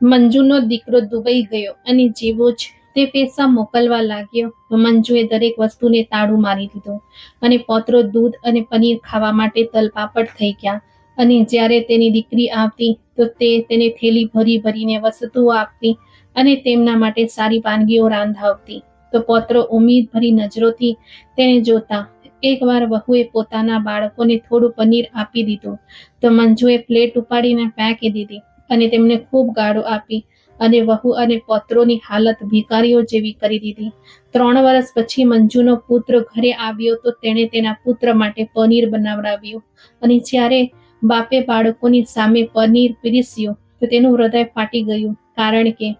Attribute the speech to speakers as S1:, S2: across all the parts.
S1: મંજુનો દીકરો દુબઈ ગયો અને જેવો જ તે પૈસા મોકલવા લાગ્યો મંજુએ દરેક વસ્તુને તાળું મારી દીધું અને પોત્રો દૂધ અને પનીર ખાવા માટે તલપાપડ થઈ ગયા. અને જ્યારે તેની દીકરી આવતી, તો તે તેને થેલી ભરી ભરીને વસ્તુઓ આપતી અને તેમના માટે સારી વાનગીઓ રાંધાવતી. તો પોત્રો ઉમ્મીદ ભરી નજરોથી તેને જોતા, એકવાર વહુએ પોતાના બાળકોને થોડું પનીર આપી દીધું. તો મંજુએ પ્લેટ ઉપાડીને ફેંકી દીધી. અને તેમને ખૂબ ગાળો આપી અને વહુ અને પૌત્રોની હાલત ભિકારીઓ જેવી કરી દીધી. ત્રણ વર્ષ પછી મંજુનો પુત્ર ઘરે આવ્યો તો તેણે તેના પુત્ર માટે પનીર બનાવડાવ્યું અને જ્યારે બાપે બાળકોની સામે પનીર પીરસ્યું તો તેનું હૃદય ફાટી ગયું કારણ કે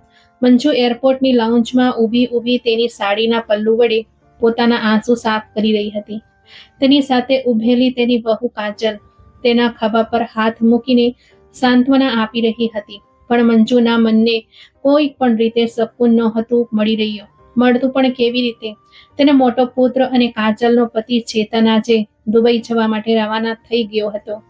S1: મંજુ એરપોર્ટની લાઉન્જમાં ઊભી ઊભી તેની સાડીના પલ્લુ વડે પોતાના આંસુ સાફ કરી રહી હતી. તેની સાથે ઊભેલી તેની વહુ કાજલ તેના ખભા પર હાથ મૂકીને સાંત્વના આપી રહી હતી. પણ મંજુના મનને કોઈ પણ રીતે શકૂન નહોતું મળી રહ્યું. મળતું પણ કેવી રીતે? તેને મોટો પુત્ર અને કાજલનો પતિ ચેતન આજે દુબઈ જવા માટે રવાના થઈ ગયો હતો.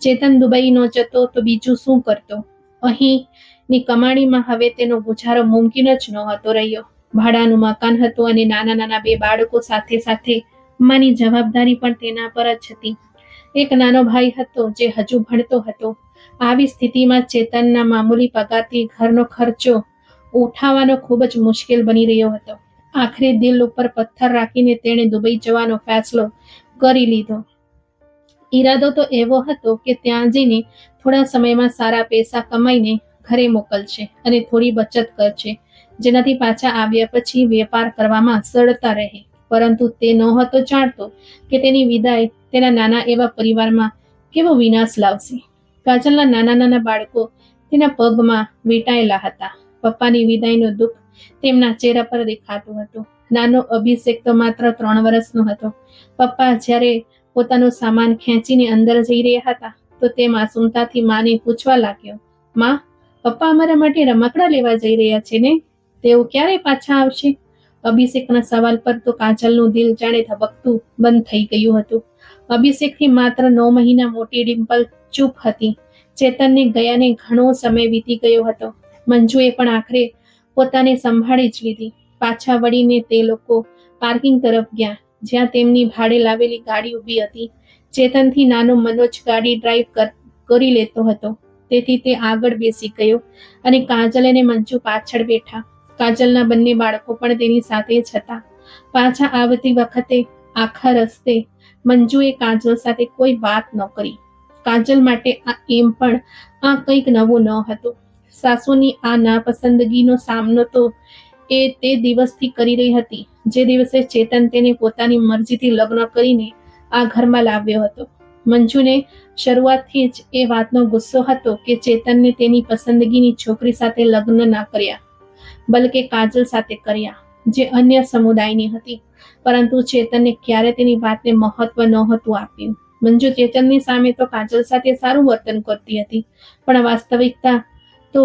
S1: ચેતન દુબઈ ન જતો તો બીજું શું કરતો? અહીંની કમાણીમાં હવે તેનો ગુજારો મુમકિન જ નહોતો રહ્યો. ભાડાનું મકાન હતું અને નાના નાના બે બાળકો સાથે સાથે માની જવાબદારી પણ તેના પર જ હતી. એક નાનો ભાઈ હતો જે હજુ ભણતો હતો. આવી સ્થિતિમાં ચેતનના મામૂલી પગારથી ઘરનો ખર્ચો ઉઠાવવાનો ખૂબ જ મુશ્કેલ બની રહ્યો હતો. આખરે દિલ ઉપર પથ્થર રાખીને તેણે દુબઈ જવાનો ફેસલો કરી લીધો. ઈરાદો તો એવો હતો કે ત્યાં જઈને થોડા સમયમાં સારા પૈસા કમાઈને ઘરે મોકલશે અને થોડી બચત કરશે, જેનાથી પાછા આવ્યા પછી વેપાર કરવામાં સરળતા રહે. પરંતુ તે નહોતો જાણતો કે તેની વિદાય તેના નાના એવા પરિવારમાં કેવો વિનાશ લાવશે. કાજલના નાના નાના બાળકો તેના પગમાં વીંટાયેલા હતા. પપ્પાની વિદાયનું દુઃખ તેમના ચહેરા પર દેખાતું હતું. નાનો અભિષેક તો માત્ર ત્રણ વર્ષનો હતો. પપ્પા જ્યારે પોતાનો સામાન ખેંચીને અંદર જઈ રહ્યા હતા, તો તે માસૂમતાથી માને પૂછવા લાગ્યો, માં, પપ્પા અમારા માટે રમકડા લેવા જઈ રહ્યા છે ને? તેઓ ક્યારે પાછા આવશે? અભિષેકના સવાલ પર તો કાજલનું દિલ જાણે ધબકતું બંધ થઈ ગયું હતું. અભિષેકથી માત્ર નવ મહિના મોટી ડિમ્પલ ચૂપ હતી. ચેતનને ગયાને ઘણો સમય વીતી ગયો હતો. મંજુએ પણ આખરે પોતાને સંભાળી જ લીધી. પાછા વળીને તે લોકો પાર્કિંગ તરફ ગયા, જ્યાં તેમની ભાડે લાવેલી ગાડી ઊભી હતી. ચેતનથી નાનો મનોજ ગાડી ડ્રાઈવ કર- લેતો હતો. તેથી તે આગળ બેસી ગયો અને કાજલ અને મંજુ પાછળ બેઠા. કાજલના બંને બાળકો પણ તેની સાથે જ હતા. પાછા આવતી વખતે આખા રસ્તે મંજુએ કાજલ સાથે કોઈ વાત ન કરી. કાજલ માટે આ એમ પણ આ કંઈક નવું ન હતું. સાસુની આ નાપસંદગીનો સામનો તો એ તે દિવસથી કરી રહી હતી. જે દિવસે ચેતન તેને પોતાની મરજીથી લગ્ન કરીને આ ઘરમાં લાવ્યો હતો. મંજુને શરૂઆતથી જ એ વાતનો ગુસ્સો હતો કે ચેતનને તેની પસંદગીની છોકરી સાથે લગ્ન ના કર્યા, બલકે કાજલ સાથે કર્યા. જે અન્ય સમુદાયની હતી. પરંતુ ચેતનને ક્યારે તેની વાતને મહત્વ નહોતું આપ્યું. મંજુ ચેતનની સામે તો કાજલ સાથે સારું વર્તન કરતી હતી. પણ વાસ્તવિકતા તો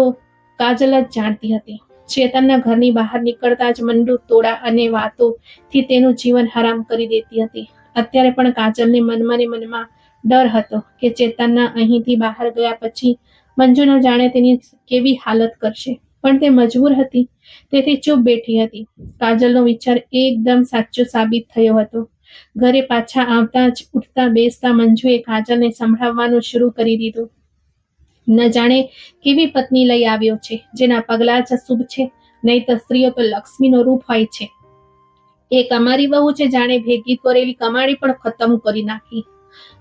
S1: કાજલ જ જાણતી હતી. ચેતનના ઘરની બહાર નીકળતા જ મંડુ તોડા અને વાતોથી તેનું જીવન હરામ કરી દેતી હતી. અત્યારે પણ કાજલને મનમાં ને મનમાં ડર હતો કે ચેતનના અહીંથી બહાર ગયા પછી મંજુના જાણે તેની કેવી હાલત કરશે. પણ તે મજબૂર હતી. તેથી ચૂપ બેઠી હતી. કાજલનો વિચાર એકદમ સાચો સાબિત થયો હતો. ઘરે પાછા આવતા જ ઉઠતા બેસતા મંજુએ કાજલને સંભળાવવાનું શરૂ કરી દીધું. ન જાણે કેવી પત્ની લઈ આવ્યો છે, જેના પગલા જ શુભ છે નહીં તો સ્ત્રીઓ તો લક્ષ્મીનો રૂપ હોય છે. એક અમારી બહુ છે, જાણે ભેગી કરેલી કમાણી પણ ખતમ કરી નાખી.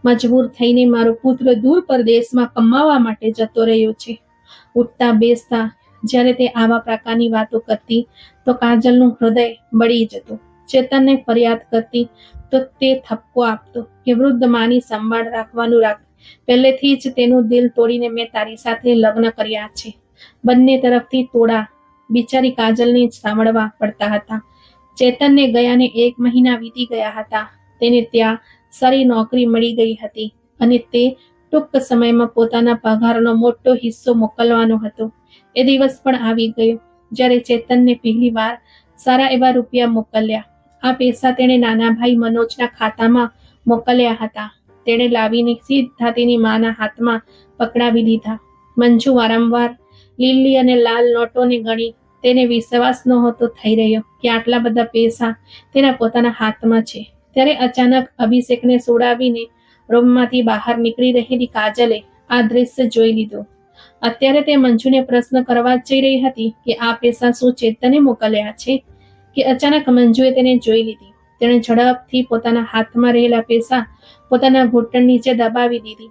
S1: મજબૂર થઈને મારો પુત્ર દૂર પરદેશમાં કમાવા માટે જતો રહ્યો છે. ઉઠતા બેસતા જ્યારે તે આવા પ્રકારની વાતો કરતી, તો કાજલનું હૃદય બળી જતું. ચેતનને ફરિયાદ કરતી, તો તે થપકો આપતો કે વૃદ્ધ માની સંભાળ રાખવાનું રાખ. પહેલેથી જ તેનું દિલ તોડીને મેં તારી સાથે લગ્ન કર્યા છે. બંને તરફથી તોડા બિચારી કાજલને સાંભળવા પડતા હતા. ચેતનને ગયાને એક મહિના વીતી ગયા હતા. તેને ત્યાં સારી નોકરી મળી ગઈ હતી અને તે ટૂંક સમયમાં પોતાના પગારનો મોટો હિસ્સો મોકલવાનો હતો. એ દિવસ પણ આવી ગયો, જ્યારે ચેતનને પહેલી વાર સારા એવા રૂપિયા મોકલ્યા. આ પૈસા તેણે નાના ભાઈ મનોજના ખાતામાં મોકલ્યા હતા. તેણે લાવીને સીધા તેની માના હાથમાં પકડાવી દીધા. મંજુ વારંવાર લીલી અને લાલ નોટોને ગણી તેને વિશ્વાસ નહોતો થઈ રહ્યો કે આટલા બધા પૈસા તેના પોતાના હાથમાં છે. ત્યારે અચાનક અભિષેકને સોડાવીને રૂમમાંથી બહાર નીકળી રહેલી કાજલે આ દ્રશ્ય જોઈ લીધું. અત્યારે તે મંજુને પ્રશ્ન કરવા જઈ રહી હતી કે આ પૈસા શું ચેતને મોકલ્યા છે કે અચાનક મંજુએ તેને જોઈ લીધી. તેણે ઝડપથી પોતાના હાથમાં રહેલા પૈસા પોતાના ઘૂંટણ નીચે દબાવી દીધી.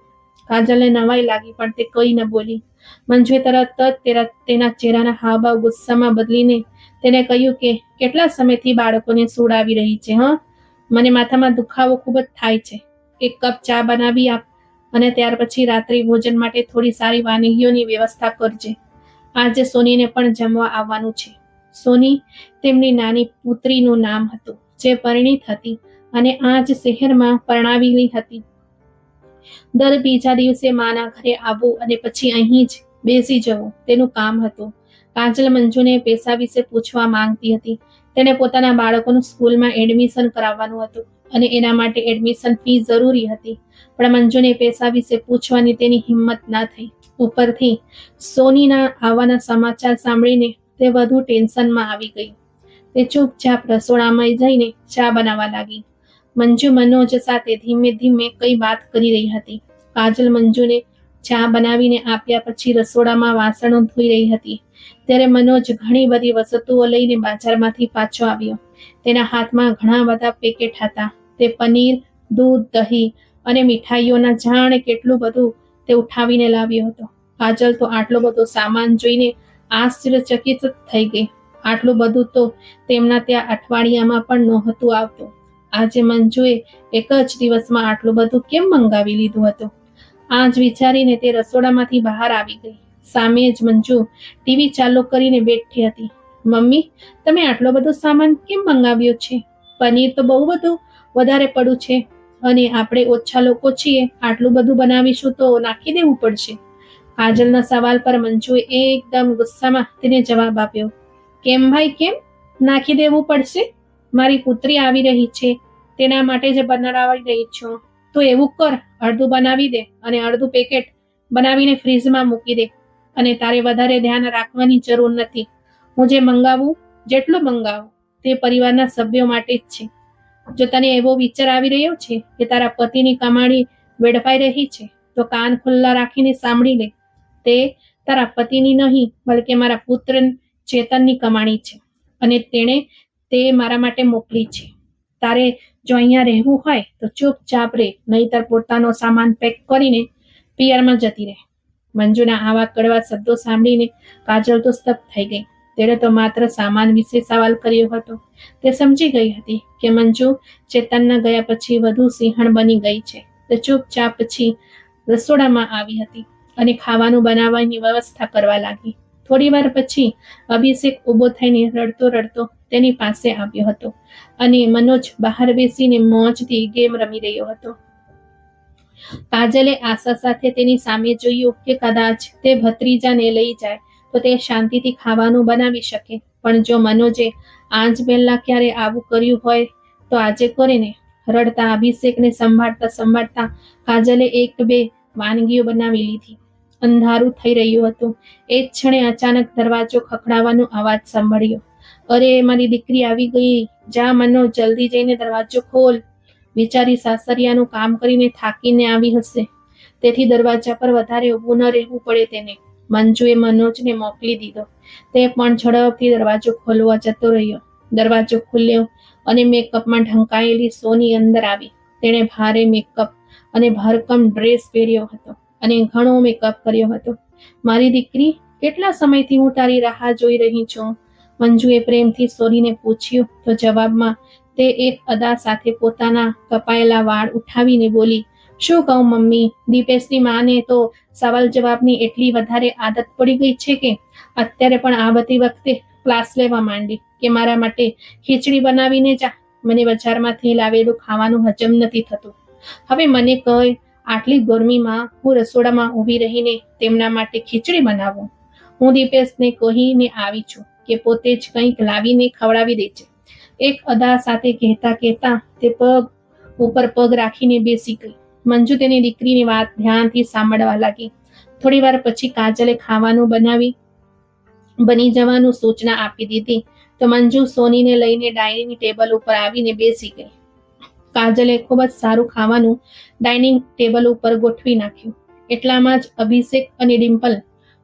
S1: કાજલને નવાઈ લાગી, પણ તે કંઈ ન બોલી. મંજુએ તરત જ તેરા, તેના ચહેરાના હાવભાવ ગુસ્સામાં બદલીને તેને કહ્યું કે, કેટલા સમયથી બાળકોને સુડાવી રહી છે, હ? મને માથામાં દુખાવો ખૂબ જ થાય છે. એક કપ ચા બનાવી આપ અને ત્યાર પછી રાત્રિ ભોજન માટે થોડી સારી વાનગીઓની વ્યવસ્થા કરજે. આજે સોનીને પણ જમવા આવવાનું છે. સોની તેમની નાની પુત્રીનું નામ હતું, જે પરિણીત હતી અને આ શહેરમાં પરણાવેલી હતી. દર બીજા દિવસે માના ઘરે આવવું અને પછી અહીં જ બેસી જવું, તેનું કામ હતું. કાજલ મંજુને પૈસા વિશે પૂછવા માંગતી હતી. તેને પોતાના બાળકોનું સ્કૂલમાં એડમિશન કરાવવાનું હતું. અને એના માટે એડમિશન ફી જરૂરી હતી. પણ મંજુને પૈસા વિશે પૂછવાની તેની હિંમત ના થઈ. ઉપરથી સોનીના આવવાના સમાચાર સાંભળીને તે વધુ ટેન્શનમાં આવી ગઈ. તે ચૂપચાપ રસોડામાં જઈને ચા બનાવવા લાગી. મંજુ મનોજ સાથે ધીમે ધીમે કઈ વાત કરી રહી હતી. કાજલ મંજુને ચા બનાવીને આપ્યા પછી રસોડામાં વાસણો ધોઈ રહી હતી. ત્યારે મનોજ ઘણી બધી વસ્તુઓ લઈને બજારમાંથી પાછો આવ્યો. તેના હાથમાં ઘણા બધા પેકેટ હતા. તે પનીર, દૂધ, દહીં અને મીઠાઈઓના જાણે કેટલું બધું તે ઉઠાવીને લાવ્યો હતો. કાજલ તો આટલો બધો સામાન જોઈને આશ્ચર્યચકિત થઈ ગઈ. આટલું બધું તો તેમના ત્યાં અઠવાડિયામાં પણ નહોતું આવતું. આજે મંજુએ એક જ દિવસમાં આટલું બધું કેમ મંગાવી લીધું હતું? આ જ વિચારીને તે રસોડામાંથી બહાર આવી ગઈ. સામે જ મંજુ ટીવી ચાલુ કરીને બેઠી હતી. મમ્મી, તમે આટલો બધો સામાન કેમ મંગાવ્યો છે? પનીર તો બહુ બધું વધારે પડ્યું છે. અને આપણે ઓછા લોકો છીએ, આટલું બધું બનાવીશું તો નાખી દેવું પડશે. કાજલના સવાલ પર મંજુએ એકદમ ગુસ્સામાં તેને જવાબ આપ્યો. કેમ ભાઈ, કેમ? નાખી દેવું પડશે? મારી પુત્રી આવી રહી છે. તેના માટે જ બનાવી રહી છું. તો એવું કર, અડધું બનાવી દે અને અડધું પેકેટ બનાવીને ફ્રીજમાં મૂકી દે. અને તારે વધારે ધ્યાન રાખવાની જરૂર નથી. હું જે મંગાવું, જેટલું મંગાવું, તે પરિવારના સભ્યો માટે જ છે. જો તને એવો વિચાર આવી રહ્યો છે કે તારા પતિની કમાણી વેડફાઈ રહી છે, તો કાન ખુલ્લા રાખીને સાંભળી લે. તે તારા પતિની નહીં, બલકે મારા પુત્ર ચેતનની કમાણી છે અને તેણે તે મારા માટે મોકલી છે. તારે જો અહીંયા રહેવું હોય, તો ચૂપચાપ રહે નહીતર પોતાનો સામાન પેક કરીને પિયરમાં જતી રહે. મંજુના આવા કડવા શબ્દો સાંભળીને કાજલ તો સ્તબ્ધ થઈ ગઈ. તેણે તો માત્ર સામાન વિશે સવાલ કર્યો હતો. તે સમજી ગઈ હતી કે મંજુ ચેતનના ગયા પછી વધુ સિંહણ બની ગઈ છે. તે ચૂપચાપ પછી રસોડામાં આવી હતી અને ખાવાનું બનાવવાની વ્યવસ્થા કરવા લાગી. થોડીવાર પછી અભિષેક ઊભો થઈને રડતો રડતો તેની પાસે આવ્યો હતો અને મનોજ બહાર બેસીને મોજથી ગેમ રમી રહ્યો હતો. કાજલે આશા સાથે તેની સામે જોયું કે કદાચ તે ભત્રીજાને લઈ જાય તો તે શાંતિથી ખાવાનું બનાવી શકે. પણ જો મનોજે આજ પહેલા ક્યારે આવું કર્યું હોય, તો આજે કરીને રડતા અભિષેકને સંભાળતા સંભાળતા કાજલે એક બે વાનગીઓ બનાવી લીધી. અંધારું થઈ રહ્યું હતું. એ જ ક્ષણે અચાનક દરવાજો ખખડાવવાનો અવાજ સાંભળ્યો. અરે, મારી દીકરી આવી ગઈ. જા મનો જલ્દી જઈને દરવાજો ખોલ. બિચારી સાસરિયાનું કામ કરીને થાકીને આવી હશે. તેથી દરવાજા પર વધારે ઊભું ન રહેવું પડે તેને. મંજુએ મનોજને મોકલી દીધો. તે પણ ઝડપથી દરવાજો ખોલવા જતો રહ્યો. દરવાજો ખુલ્યો અને મેકઅપમાં ઢંકાયેલી સોની અંદર આવી. તેણે ભારે મેકઅપ અને ભરકમ ડ્રેસ પહેર્યો હતો અને ઘણો મેકઅપ કર્યો હતો. મારી દીકરી, કેટલા સમયથી હું તારી રાહ જોઈ રહી છું? મંજુએ પ્રેમથી સોનીને પૂછ્યું. તો જવાબમાં તે એક અદા સાથે પોતાના કપાયેલા વાળ ઉઠાવીને બોલી શું કહું મમ્મી? દીપેશની માને તો સવાલ જવાબની એટલી વધારે આદત પડી ગઈ છે કે અત્યારે પણ આ બધી વખતે ક્લાસ લેવા માંડી કે મારા માટે ખીચડી બનાવીને જા. મને બજારમાંથી લાવેલું ખાવાનું હજમ નથી થતું. હવે મને કહે આટલી ગરમીમાં હું રસોડામાં ઊભી રહીને તેમના માટે ખીચડી બનાવું? હું દીપેશને કહીને આવી છું કે પોતે જ કંઈક લાવીને ખવડાવી દે છે. એક અદા સાથે કહેતા કહેતા તે પગ ઉપર પગ રાખીને બેસી ગઈ. મંજુ તેની દીકરીની વાત ધ્યાનથી સાંભળવા લાગી. થોડી વાર પછી કાજલે ખાવાનું બનાવી, બની જવાનું સૂચના આપી દીધી. તો મંજુ સોનીને લઈને ડાઇનિંગ ટેબલ ઉપર આવીને બેસી ગઈ. કાજલે ખૂબ જ સારું ખાવાનું ડાઇનિંગ ટેબલ ઉપર ગોઠવી નાખ્યું. એટલામાં જ અભિષેક અને ડિમ્પલ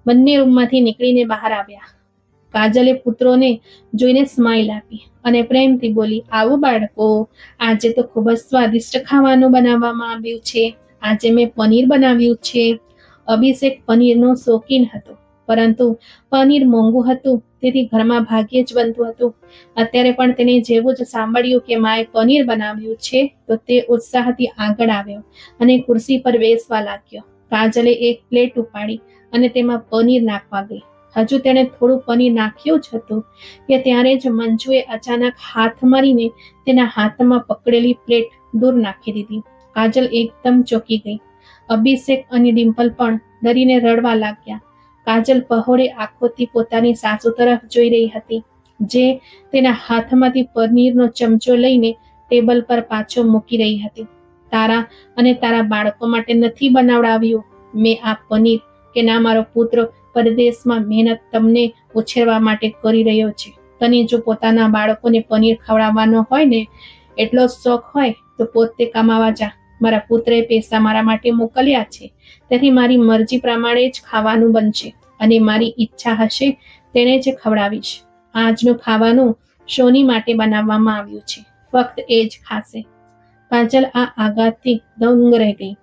S1: બંને રૂમમાંથી નીકળીને બહાર આવ્યા. કાજલે પુત્રોને જોઈને સ્માઇલ આપી અને પ્રેમથી બોલી, આવો બાળકો, આજે તો ખૂબ જ સ્વાદિષ્ટ ખાવાનું બનાવવામાં આવ્યું છે. આજે મેં પનીર બનાવ્યું છે. અભિષેક પનીરનો શોખીન હતો, પરંતુ પનીર મોંઘું હતું, તેથી ઘરમાં ભાગ્યે જ બનતું હતું. અત્યારે પણ તેને જેવું જ સાંભળ્યું કે માએ પનીર બનાવ્યું છે, તો તે ઉત્સાહથી આગળ આવ્યો અને ખુરશી પર બેસવા લાગ્યો. કાજલે એક પ્લેટ ઉપાડી અને તેમાં પનીર નાખવા ગઈ. હજુ તેણે થોડું પનીર નાખ્યું જ હતું કે ત્યારે જ મંજુએ અચાનક હાથ મારીને તેના હાથમાં પકડેલી પ્લેટ દૂર નાખી દીધી. કાજલ એકદમ ચોકી ગઈ. અભિષેક અને ડિમ્પલ પણ ડરીને રડવા લાગ્યા. કાજલ પહોળે આંખોથી પોતાની સાસુ તરફ જોઈ રહી હતી, જે તેના હાથમાંથી પનીરનો ચમચો લઈને ટેબલ પર પાછો મૂકી રહી હતી. તારા અને તારા બાળકો માટે નથી બનાવડાવ્યું. મેં આ પનીર કે ના મારો પુત્ર પરદેશમાં મહેનત તમને ઉછેરવા માટે કરી રહ્યો છે. તને જો પોતાના બાળકોને પનીર ખવડાવવાનો હોય ને, એટલો શોખ હોય, તો પોતે કમાવા જા. મારા પુત્રએ પૈસા મારા માટે મોકલ્યા છે. તેથી મારી મરજી પ્રમાણે જ ખાવાનું બનશે અને મારી ઈચ્છા હશે તેને જ ખવડાવીશ. આજનું ખાવાનું શોની માટે બનાવવામાં આવ્યું છે. ફક્ત એ જ ખાશે. પાંચલ આ આઘાતથી દંગ રહી ગઈ.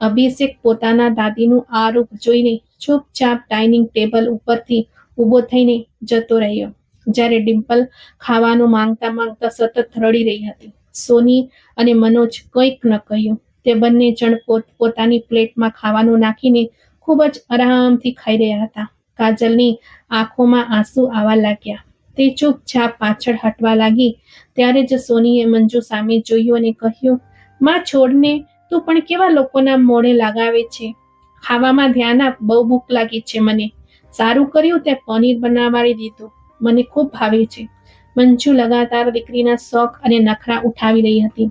S1: અભિષેક પોતાના દાદીનું આ રૂપ જોઈને ચૂપચાપ ડાઇનિંગ ટેબલ ઉપરથી ઊભો થઈને જતો રહ્યો. જ્યારે ડિમ્પલ ખાવાનું માંગતા માંગતા સતત રડી રહી હતી. સોની અને મનોજ કંઈક ન કહ્યું. તે બંને જણ પોત, પોતાની પ્લેટમાં ખાવાનું નાખીને ખૂબ જ આરામથી ખાઈ રહ્યા હતા. કાજલની આંખોમાં આંસુ આવવા લાગ્યા. તે ચૂપચાપ પાછળ હટવા લાગી. ત્યારે જ સોનીએ મંજુ સામે જોયું અને કહ્યું, માં છોડને, તું પણ કેવા લોકોના મોઢે લગાવે છે? ખાવામાં ધ્યાન આપ, બહુ ભૂખ લાગી છે મને. સારું કર્યું તે પનીર બનાવાડી દીધું મને ખૂબ ભાવે છે. મંજુ લગાતાર દીકરીના શોખ અને નખરા ઉઠાવી રહી હતી.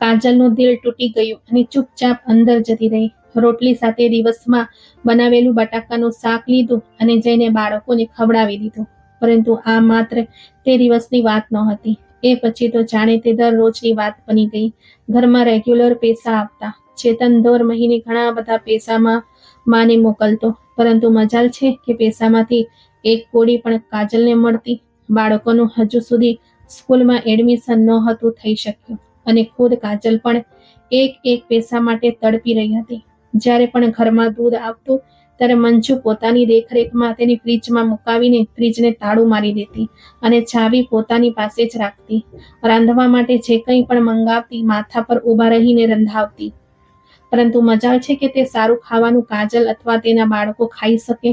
S1: કાજલનું દિલ તૂટી ગયું અને ચૂપચાપ અંદર જતી રહી. રોટલી સાથે દિવસમાં બનાવેલું બટાકાનું શાક લીધું અને જઈને બાળકોને ખવડાવી દીધું. પરંતુ આ માત્ર તે દિવસની વાત નહોતી. એ પછી તો જાણે તે દરરોજની વાત બની ગઈ. ઘરમાં રેગ્યુલર પૈસા આવતા. ચેતન દર મહિને ઘણા બધા પૈસામાં માને મોકલતો. પરંતુ મજાલ છે કે પૈસામાંથી એક કોડી પણ કાજલને મળતી. બાળકોનું હજુ સુધી સ્કૂલમાં એડમિશન નહોતું થઈ શક્યું અને ખુદ કાજલ પણ એક એક પૈસા માટે તડપી રહી હતી. જ્યારે પણ ઘરમાં દૂધ આવતું, ત્યારે મંજુ પોતાની દેખરેખમાં તેની ફ્રીજમાં મુકાવીને ફ્રીજને તાળું મારી દેતી અને ચાવી પોતાની પાસે જ રાખતી. રાંધવા માટે જે કંઈ પણ મંગાવતી, માથા પર ઊભા રહીને રંધાવતી. પરંતુ મજાલ છે કે તે સારું ખાવાનું કાજલ અથવા તેના બાળકો ખાઈ શકે.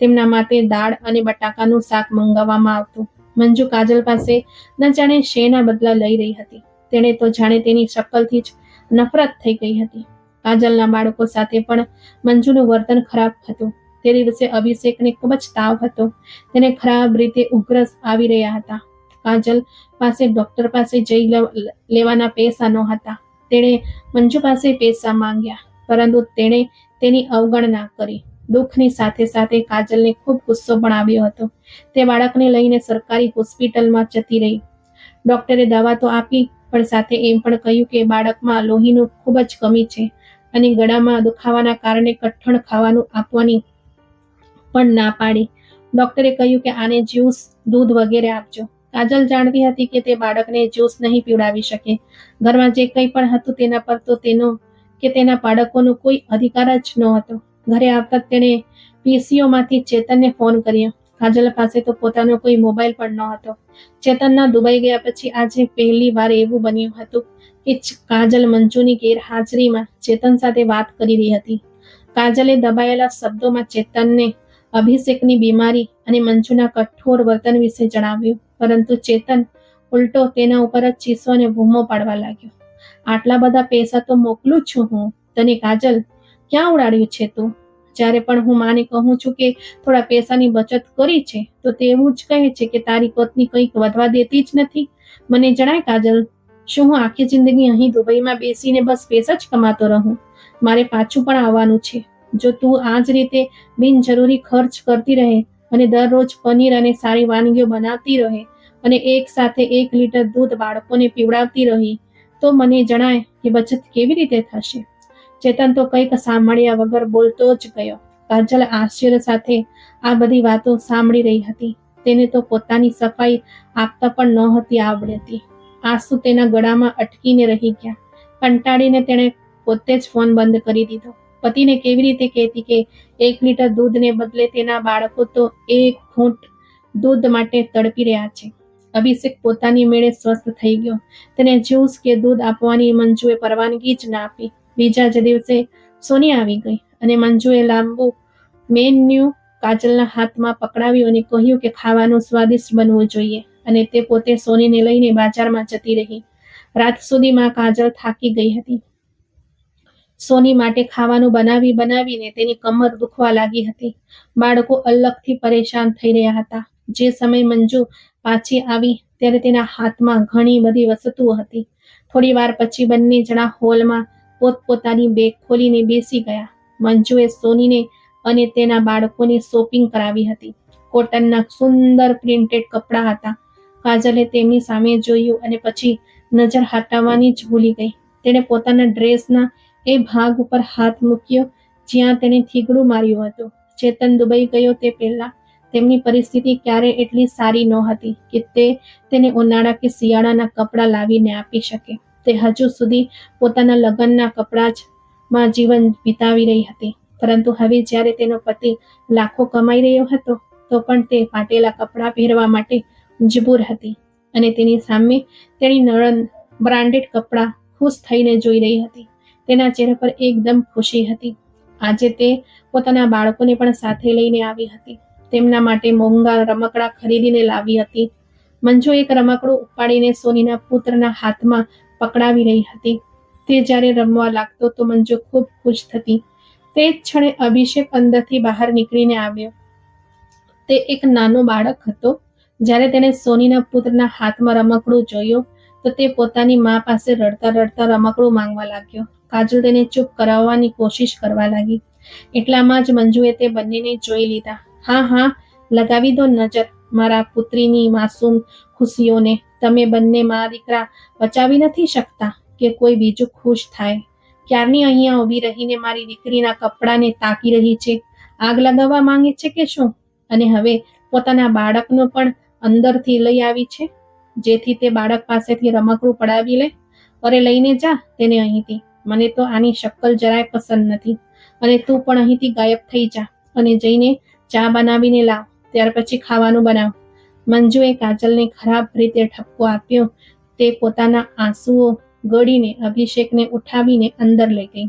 S1: તેમના માટે દાળ અને બટાકાનું શાક મંગાવવામાં આવતું. મંજુ કાજલ પાસે ન જાણે શેના બદલા લઈ રહી હતી. તેણે તો જાણે તેની શક્કલથી જ નફરત થઈ ગઈ હતી. કાજલના બાળકો સાથે પણ મંજુનું વર્તન ખરાબ હતું. તે દિવસે અભિષેકને ખૂબ જ તાવ હતો. તેને ખરાબ રીતે ઉગ્રસ આવી રહ્યા હતા. કાજલ પાસે ડોક્ટર પાસે જઈ લેવાના પૈસા નહોતા. તેણે મંજુ પાસે પૈસા માંગ્યા, પરંતુ તેણે તેની અવગણના કરી. દુઃખની સાથે સાથે કાજલને ખૂબ ગુસ્સો પણ આવ્યો હતો. તે બાળકને લઈને સરકારી હોસ્પિટલમાં જતી રહી. ડોક્ટરે દવા તો આપી, પણ સાથે એમ પણ કહ્યું કે બાળકમાં લોહીનું ખૂબ જ કમી છે અને ગળામાં દુખાવાના કારણે કઠણ ખાવાનું આપવાની પણ ના પાડી. ડોક્ટરે કહ્યું કે આને જ્યુસ, દૂધ વગેરે આપજો. કાજલ જાણતી હતી કે તે બાળકને જ્યુસ નહીં પીવડાવી શકે. ઘરમાં જે કંઈ પણ હતું તેના પર તો તેનો, કે તેના બાળકોનો કોઈ અધિકાર જ નહોતો ઘરે આવતા તેણે પીસીઓમાંથી ચેતનને ફોન કર્યો. કાજલ પાસે તો પોતાનો કોઈ મોબાઈલ પણ ન હતો ચેતનના દુબઈ ગયા પછી આજે પહેલી વાર એવું બન્યું હતું કે કાજલ મંજુની ગેરહાજરીમાં ચેતન સાથે વાત કરી રહી હતી. કાજલે દબાયેલા શબ્દોમાં ચેતનને અભિષેકની બીમારી અને મંજુના કઠોર વર્તન વિશે જણાવ્યું. પરંતુ ચેતન ઉલટો તેના ઉપર જ ચીસો અને બૂમો પાડવા લાગ્યો. આટલા બધા પૈસા તો મોકલું છું હું. તને કાજલ, ક્યાં ઉડાડ્યું છે તું? જ્યારે પણ હું માને કહું છું કે થોડા પૈસાની બચત કરી છે, તો તે એવું જ કહે છે કે તારી પત્ની કંઈક વધવા દેતી જ નથી. મને જણાય કાજલ, શું હું આખી જિંદગી અહીં દુબઈમાં બેસીને બસ પૈસા જ કમાતો રહું? મારે પાછું પણ આવવાનું છે. જો તું આ જ રીતે બિનજરૂરી ખર્ચ કરતી રહે અને દરરોજ પનીર અને સારી વાનગીઓ બનાવતી રહે અને એક સાથે એક લીટર દૂધ બાળકોને પીવડાવતી રહી, તો મને જણાય કે બચત કેવી રીતે થશે? ચેતન તો કંઈક સાંભળ્યા વગર બોલતો જ ગયો. કાજલ આશ્ચર્ય સાથે આ બધી વાતો સાંભળી રહી હતી. તેને તો પોતાની સફાઈ આપતા પણ નહોતી આવડતી. આંસુ તેના ગળામાં અટકીને રહી ગયા. કંટાળીને તેણે પોતે જ ફોન બંધ કરી દીધો. પતિને કેવી રીતે કહેતી કે એક લીટર દૂધને બદલે તેના બાળકો તો એક ઘૂંટ દૂધ માટે તડપી રહ્યા છે. અભિષેક પોતાની મેળે સ્વસ્થ થઈ ગયો. તેને જ્યુસ કે દૂધ આપવાની મંજુએ પરવાનગી જ ના આપી. બીજા જ દિવસે સોની આવી ગઈ અને મંજુએ લાંબુ મેન્યુ કાજલના હાથમાં પકડાવ્યું અને કહ્યું કે ખાવાનું સ્વાદિષ્ટ બનવું જોઈએ અને તે પોતે સોનીને લઈને બજારમાં જતી રહી. રાત સુધીમાં કાજલ થાકી ગઈ હતી. સોની માટે ખાવાનું બનાવી બનાવીને તેની કમર દુખવા લાગી હતી. બાળકો અલગથી પરેશાન થઈ રહ્યા હતા. જે સમય મંજુ પાછી આવી ત્યારે તેના હાથમાં ઘણી બધી વસ્તુઓ હતી. થોડી વાર પછી બંને જણા હોલમાં પોતપોતાની બેગ ખોલીને બેસી ગયા. મંજુએ સોનીને અને તેના બાળકોની શોપિંગ કરાવી હતી. કોટનના સુંદર પ્રિન્ટેડ કપડાં હતા. કાજલે તેમની સામે જોયું અને પછી નજર હટાવવાની જ ભૂલી ગઈ. તેણે પોતાના ડ્રેસના એ ભાગ ઉપર હાથ મૂક્યો, જ્યાં તેણે થીગડું માર્યું હતું. ચેતન દુબઈ ગયો તે પહેલા. તેમની પરિસ્થિતિ ક્યારે એટલી સારી નહોતી કે તે તેને ઉનાળા કે શિયાળાના કપડાં લાવીને આપી શકે. તે હજુ સુધી પોતાના લગ્નના કપડાં જ માં જીવન વિતાવી રહી હતી. પરંતુ હવે જ્યારે તેનો પતિ લાખો કમાઈ રહ્યો હતો, તો પણ તે ફાટેલા કપડાં પહેરવા માટે મજબૂર હતી અને તેની સામે તેની નણંદ બ્રાન્ડેડ કપડાં ખુશ થઈને જોઈ રહી હતી. તેના ચહેરા પર એકદમ ખુશી હતી. આજે તે પોતાના બાળકોને પણ સાથે લઈને આવી હતી. તેમના માટે મોંઘા રમકડા ખરીદીને લાવી હતી. મંજુ એક રમકડું ઉપાડીને સોનીના પુત્રના હાથમાં પકડાવી રહી હતી. તે જ્યારે રમવા લાગતો તો મંજુ ખૂબ ખુશ થતી. તે જ ક્ષણે અભિષેક અંદરથી બહાર નીકળીને આવ્યો. તે એક નાનો બાળક હતો. જ્યારે તેણે સોનીના પુત્રના હાથમાં રમકડું જોયું, તો તે પોતાની મા પાસે રડતા રડતા રમકડું માંગવા લાગ્યો. કાજલ તેને ચૂપ કરાવવાની કોશિશ કરવા લાગી. એટલામાં જ મંજુએ તે બંનેને જોઈ લીધા. હા હા, લગાવી દો નજર, મારા પુત્રીની માસૂમ ખુશીઓને. તમે બંને મા દીકરા બચાવી નથી શકતા કે કોઈ બીજું ખુશ થાય. ક્યારની અહીંયા ઊભી રહીને મારી દીકરીના કપડાને તાકી રહી છે? આગ લગાવવા માંગે છે કે શું? અને હવે પોતાના બાળકનો પણ અંદરથી લઈ આવી છે? જેથી તે બાળક પાસેથી રમકડું પડાવી લે. અરે લઈને જા, તેને અહીંથી. મને તો આની શક્કલ જરાય પસંદ નથી. અને તું પણ અહીંથી ગાયબ થઈ જા અને જઈને ચા બનાવીને લાવ. ત્યાર પછી ખાવાનું બનાવ. મંજુએ કાજલને ખરાબ રીતે ઠપકો આપ્યો. તે પોતાના આંસુઓ ગળીને અભિષેકને ઉઠાવીને અંદર લઈ ગઈ.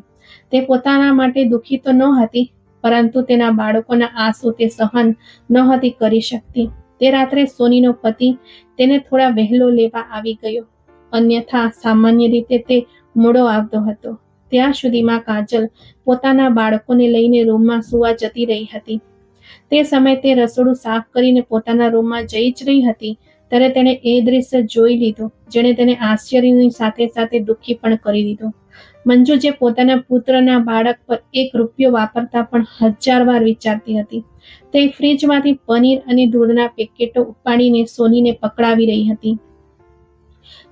S1: તે પોતાના માટે દુઃખી તો ન હતી, પરંતુ તેના બાળકોના આંસુ તે સહન નહોતી કરી શકતી. તે રાત્રે સોનીનો પતિ તેને થોડા વહેલો લેવા આવી ગયો. અન્યથા સામાન્ય રીતે તે મોડો આવતો હતો. ત્યાં સુધીમાં કાજલ પોતાના બાળકોને લઈને રૂમમાં સુવા જતી રહી હતી. તે સમયે તે રસોડું સાફ કરીને પોતાના રૂમમાં જઈ જ રહી હતી. ત્યારે તેણે એ દૃશ્ય જોઈ લીધું, જેણે તેને આશ્ચર્યની સાથે સાથે દુઃખી પણ કરી દીધું. મંજુ જે પોતાના પુત્રના બાળક પર એક રૂપિયો વાપરતા પણ હજાર વાર વિચારતી હતી. તે ફ્રીજમાંથી પનીર અને દૂધના પેકેટો ઉપાડીને સોનીને પકડાવી રહી હતી.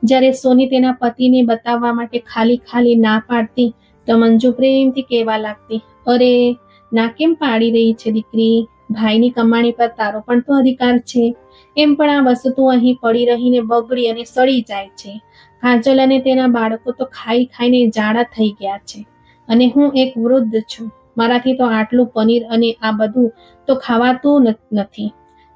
S1: જ્યારે સોની તેના પતિને બતાવવા માટે ખાલી ખાલી ના પાડતી તો મંજુ પ્રેમથી કહેવા લાગતી, અરે, ના કેમ પાડી રહી છે દીકરી? ભાઈની કમાણી પર તારો પણ તો અધિકાર છે. એમ પણ આ વસ્તુ અહીં પડી રહીને બગડી અને સડી જાય છે. કાજલ અને તેના બાળકો તો ખાઈ ખાઈને જાડા થઈ ગયા છે. અને હું એક વૃદ્ધ છું. મારાથી તો આટલું પનીર અને આ બધું તો ખાવાતું નથી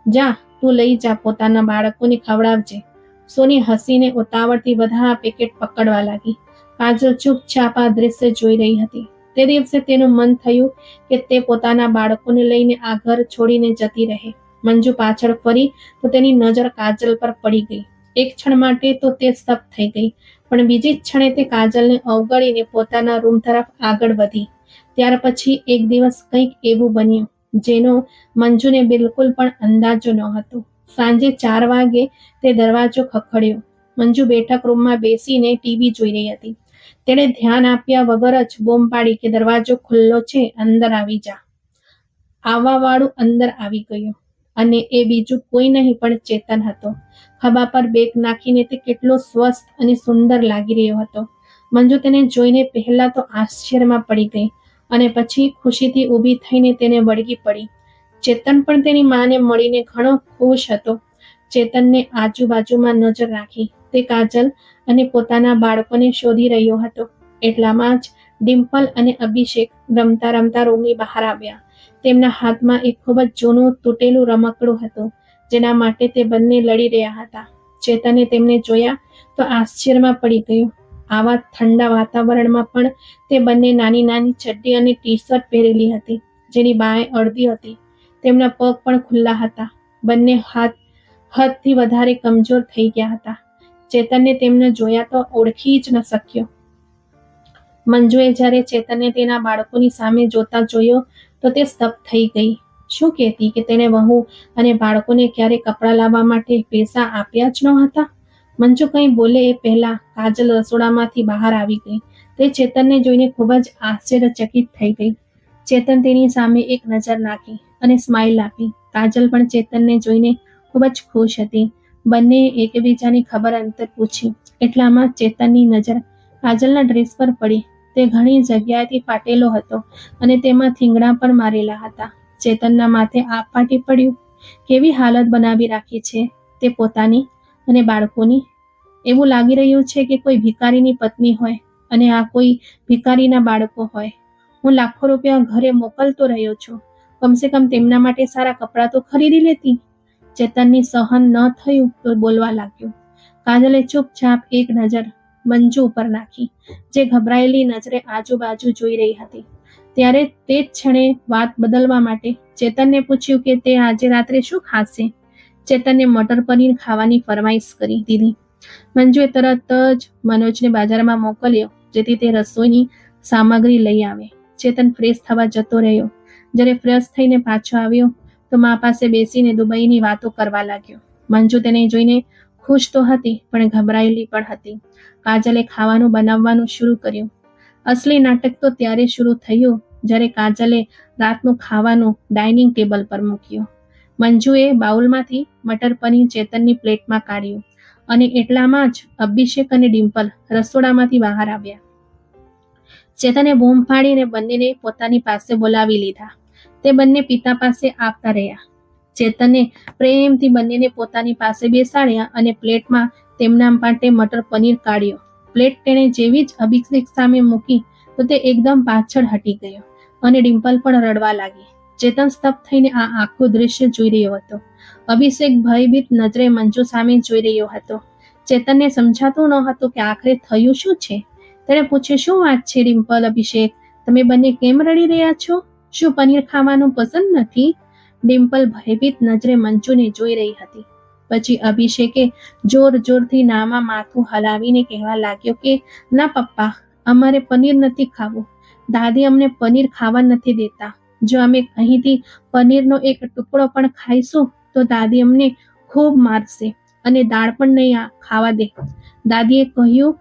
S1: જા, તું લઈ જા પોતાના બાળકોને ખવડાવજે. સોની હસીને ઉતાવળથી બધા પેકેટ પકડવા લાગી. કાજલ ચૂપચાપ આ દ્રશ્ય જોઈ રહી હતી. તે દિવસે તેનું મન થયું કે તે પોતાના બાળકોને લઈને આ ઘર છોડીને જતી રહે. મંજુ પાછળ ફરી તો તેની નજર કાજલ પર પડી ગઈ. એક ક્ષણ માટે તો તે સ્તબ્ધ થઈ ગઈ, પણ બીજી ક્ષણે તે કાજલને અવગણીને પોતાના રૂમ તરફ આગળ વધી. ત્યાર પછી એક દિવસ કંઈક એવું બન્યું, જેનો મંજુને બિલકુલ પણ અંદાજો ન હતો સાંજે ચાર વાગે તે દરવાજો ખખડ્યો. મંજુ બેઠક રૂમમાં બેસીને ટીવી જોઈ રહી હતી. તેણે ધ્યાન આપ્યા વગર જ બોમ પાડી કે દરવાજો ખુલ્લો છે, અંદર આવી જા. આવવા વાળું અંદર આવી ગયું. અને એ બીજું કોઈ નહીં, પણ ચેતન હતો. ખભા પર બેગ નાખીને તે કેટલો સ્વસ્થ અને સુંદર લાગી રહ્યો હતો. મંજુ તેને જોઈને પહેલા તો આશ્ચર્યમાં પડી ગઈ અને પછી ખુશીથી ઊભી થઈને તેને વળગી પડી. ચેતન પણ તેની માને મળીને ઘણો ખુશ હતો. ચેતનને આજુબાજુમાં નજર રાખી તે કાજલ અને પોતાના બાળકોને શોધી રહ્યો હતો. એટલામાં જ ડિમ્પલ અને અભિષેક રમતા રમતા રૂમની બહાર આવ્યા. તેમના હાથમાં એક ખૂબ જ જૂનું તૂટેલું રમકડું હતું, જેના માટે તે બંને લડી રહ્યા હતા. ચેતને તેમને જોયા તો આશ્ચર્યમાં પડી ગયું. આવા ઠંડા વાતાવરણમાં પણ તે બંને નાની નાની ચડ્ડી અને ટી શર્ટ પહેરેલી હતી, જેની બાંય અડધી હતી. તેમના પગ પણ ખુલ્લા હતા. બંને હાથ હદથી વધારે કમજોર થઈ ગયા હતા. ચેતનને તેમને જોયા તો ઓળખી જ ન શક્યો. મંજુએ જ્યારે ચેતનને તેના બાળકોની સામે જોતા જોયો, તો તે સ્તબ્ધ થઈ ગઈ. શું કહેતી કે તેણે વહુ અને બાળકોને ક્યારે કપડાં લાવવા માટે પૈસા આપ્યા જ ન હતા? મંજુ કંઈ બોલે એ પહેલા કાજલ રસોડામાંથી બહાર આવી ગઈ. તે ચેતનને જોઈને ખૂબ જ આશ્ચર્યચકિત થઈ ગઈ. ચેતન તેની સામે એક નજર નાખી અને સ્માઇલ આપી. કાજલ પણ ચેતનને જોઈને ખૂબ જ ખુશ હતી. બંને એકબીજાની ખબર અંતર પૂછી. એટલામાં ચેતનની નજર કાજલના ડ્રેસ પર પડી. તે ઘણી જગ્યાએથી ફાટેલો હતો અને તેમાં થીંગડા પણ મારેલા હતા. ચેતનના માથે આપ ફાટી પડ્યું. કેવી હાલત બનાવી રાખી છે તે પોતાની અને બાળકોની? એવું લાગી રહ્યું છે કે કોઈ ભિખારીની પત્ની હોય અને આ કોઈ ભિખારીના બાળકો હોય. હું લાખો રૂપિયા ઘરે મોકલતો રહ્યો છું. કમસે કમ તેમના માટે સારા કપડાં તો ખરીદી લેતી. ચેતનની સહન ન થયું તો બોલવા લાગ્યો. કાજલે ચૂપચાપ એક નજર મંજુ ઉપર નાખી, જે ગભરાયેલી નજરે આજુબાજુ જોઈ રહી હતી. ત્યારે તે જ ક્ષણે વાત બદલવા માટે ચેતનને પૂછ્યું કે તે આજે રાત્રે શું ખાશે? ચેતનને મટર પનીર ખાવાની ફરમાઈશ કરી દીધી. મંજુએ તરત જ મનોજને બાજારમાં મોકલ્યો, જેથી તે રસોઈની સામગ્રી લઈ આવે. ચેતન ફ્રેશ થવા જતો રહ્યો. જ્યારે ફ્રેશ થઈને પાછો આવ્યો, તો મા પાસે બેસીને દુબઈની વાતો કરવા લાગ્યો. મંજુ તેને જોઈને ખુશ તો હતી, પણ ગભરાયેલી પણ હતી. કાજલે ખાવાનું બનાવવાનું શરૂ કર્યું. અસલી નાટક તો ત્યારે શરૂ થયું, જ્યારે કાજલે રાતનું ખાવાનું ડાઇનિંગ ટેબલ પર મૂક્યું. મંજુએ બાઉલમાંથી મટર પનીર ચેતનની પ્લેટમાં કાઢ્યું અને એટલામાં જ અભિષેક અને ડિમ્પલ રસોડામાંથી બહાર આવ્યા. ચેતને બૂમ પાડીને બંનેને પોતાની પાસે બોલાવી લીધા. તે બંને પિતા પાસે આવતા રહ્યા. ચેતને પ્રેમથી બંનેને પોતાની પાસે બેસાડ્યા અને પ્લેટમાં તેમના માટે મટર પનીર કાઢ્યો. પ્લેટ તેણે જેવી જ અભિષેક સામે મૂકી તો તે એકદમ પાછળ હટી ગયો અને ડિમ્પલ પણ રડવા લાગી. ચેતન સ્તબ્ધ થઈને આ આખું દૃશ્ય જોઈ રહ્યો હતો. અભિષેક ભયભીત નજરે મંજુ સામે જોઈ રહ્યો હતો. ચેતનને સમજાતું ન હતું કે આખરે થયું શું છે? તેણે પૂછ્યું, શું વાત છે ડિમ્પલ અભિષેક? તમે બંને કેમ રડી રહ્યા છો? શું પનીર ખાવાનું પસંદ નથી? ડિમ્પલ ભયભીત નજરે મંજુને જોઈ રહી હતી. પછી અભિષેકે જોર જોરથી નામાં માથું હલાવીને કહેવા લાગ્યો કે, ના પપ્પા, અમારે પનીર નથી ખાવું. દાદી અમને પનીર ખાવા નથી દેતા. જો અમે અહીંથી પનીરનો એક ટુકડો પણ ખાઈશું, તો દાદી અમને ખૂબ મારશે અને દાળ પણ નહીં ખાવા દે. દાદીએ કહ્યું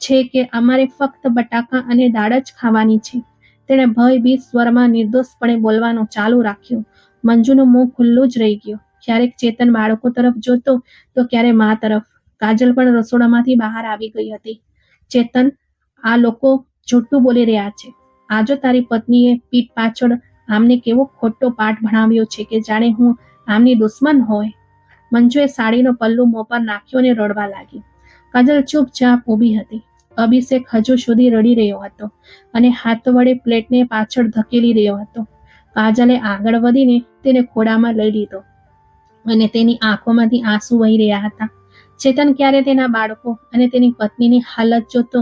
S1: છે કે અમારે ફક્ત બટાકા અને દાળ જ ખાવાની છે. તેણે ભયભીત સ્વરમાં નિર્દોષપણે બોલવાનું ચાલુ રાખ્યું. મંજુનું મોં ખુલ્લું જ રહી ગયું. ક્યારેક ચેતન બાળકો તરફ જોતો, તો ક્યારે મા તરફ. કાજલ પણ રસોડામાંથી બહાર આવી ગઈ હતી. ચેતન, આ લોકો જૂઠું બોલી રહ્યા છે. આજો તારી પત્નીએ પીઠ પાછળ આમને કેવો ખોટો પાઠ ભણાવ્યો છે કે જાણે હું આમની દુશ્મન હોય. મંજુએ સાડીનો પલ્લુ મોં પર નાખ્યો અને રડવા લાગી. કાજલ ચૂપચાપ ઊભી હતી. અભિષેક હજુ સુધી રડી રહ્યો હતો અને હાથ વડે પ્લેટને પાછળ ધકેલી રહ્યો હતો. કાજલે આગળ વધીને તેને ખોડામાં લઈ લીધો અને તેની આંખોમાંથી આંસુ વહી રહ્યા હતા. ચેતન ક્યારે તેના બાળકો અને તેની પત્નીની હાલત જોતો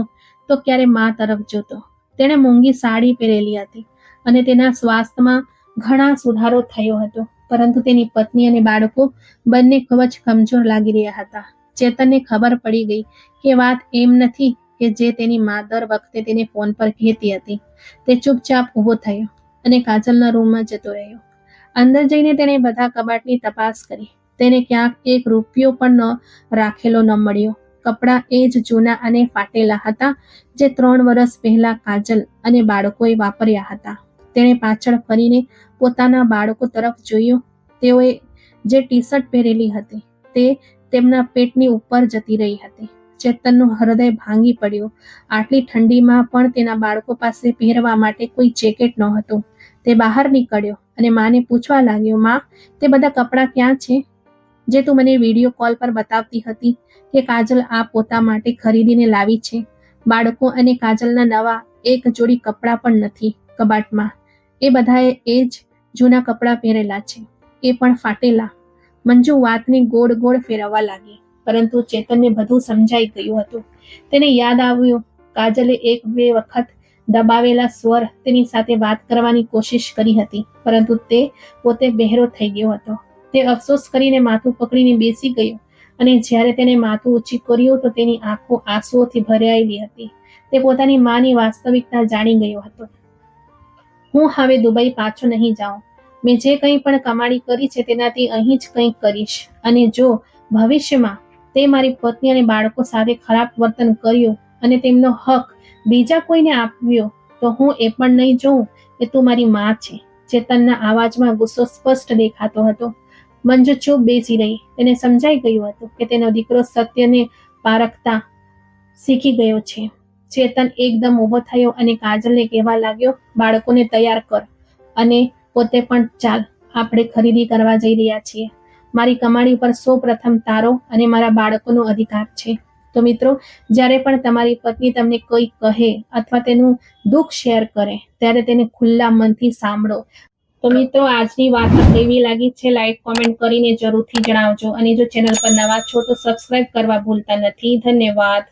S1: તો ક્યારે મા તરફ જોતો. તેણે મોંઘી સાડી પહેરેલી હતી અને તેના સ્વાસ્થ્યમાં ઘણા સુધારો થયો હતો, પરંતુ તેની પત્ની અને બાળકો બંને ખૂબ જ કમજોર લાગી રહ્યા હતા. ચેતનને ખબર પડી ગઈ કે વાત એમ નથી કે જે તેની મા દર વખતે તેને ફોન પર કહેતી હતી. તે ચૂપચાપ ઊભો થયો અને કાજલના રૂમમાં જતો રહ્યો. અંદર જઈને તેણે બધા કબાટની તપાસ કરી. તેને ક્યાંક એક રૂપિયો પણ ન રાખેલો ન મળ્યો. કપડાં એ જ જૂના અને ફાટેલા હતા જે ત્રણ વર્ષ પહેલા કાજલ અને બાળકોએ વાપર્યા હતા. તેણે પાછળ ફરીને પોતાના બાળકો તરફ જોયું. તેઓએ જે ટી શર્ટ પહેરેલી હતી તે તેમના પેટની ઉપર જતી રહી હતી. ચેતનનું હૃદય ભાંગી પડ્યું. આટલી ઠંડીમાં પણ તેના બાળકો પાસે પહેરવા માટે કોઈ જેકેટ નહોતું. તે બહાર નીકળ્યો અને માને પૂછવા લાગ્યો, માં, તે બધા કપડાં ક્યાં છે? જે તું મને વીડિયો કોલ પર બતાવતી હતી કે કાજલ આ પોતા માટે ખરીદીને લાવી છે. બાળકો અને કાજલના નવા એક જોડી કપડાં પણ નથી કબાટમાં. એ બધાએ એ જ જૂના કપડાં પહેરેલા છે. એ પણ ફાટેલા. મંજુ વાતને ગોળ ગોળ ફેરવવા લાગી, પરંતુ ચેતનને બધું સમજાઈ ગયું હતું. તેને યાદ આવ્યું, કાજલે એક બે વખત દબાવેલા સ્વર તેની સાથે વાત કરવાની કોશિશ કરી હતી, પરંતુ તે પોતે બહેરો થઈ ગયો હતો. તે અફસોસ કરીને માથું પકડીને બેસી ગયો અને જ્યારે તેને માથું ઊંચી કર્યું તો તેની આંખો આંસુઓથી ભરાયેલી હતી. તે પોતાની માની વાસ્તવિકતા જાણી ગયો હતો. હું હવે દુબઈ પાછો નહીં જાઉં. મેં જે કંઈ પણ કમાણી કરી છે તેનાથી અહીં જ કંઈક કરીશ. અને જો ભવિષ્યમાં તે મારી પત્ની અને બાળકો સાથે ખરાબ વર્તન કર્યું અને તેમનો હક બીજા કોઈને આપ્યો, તો હું એ પણ નહીં જોઉં કે તું મારી માં છે. ચેતનના અવાજમાં ગુસ્સો સ્પષ્ટ દેખાતો હતો. મંજુ ચૂપ બેસી રહી. તેને સમજાઈ ગયું હતું કે તેનો દીકરો સત્યને પારખતા શીખી ગયો છે. ચેતન એકદમ ઊભો થયો અને કાજલને કહેવા લાગ્યો, બાળકોને તૈયાર કર અને પોતે પણ ચાલ, આપણે ખરીદી કરવા જઈ રહ્યા છીએ. મારી કમાણી પર સૌ પ્રથમ તારો અને મારા બાળકોનો અધિકાર છે. તો મિત્રો, જ્યારે પણ તમારી પત્ની તમને કોઈ કહે અથવા તેનું દુઃખ શેર કરે, ત્યારે તેને ખુલ્લા મનથી સાંભળો. તો મિત્રો, આજની વાત કેવી લાગી છે, લાઈક, કોમેન્ટ કરીને જરૂરથી જણાવજો. અને જો ચેનલ પર નવા છો તો સબસ્ક્રાઇબ કરવા ભૂલતા નથી. ધન્યવાદ.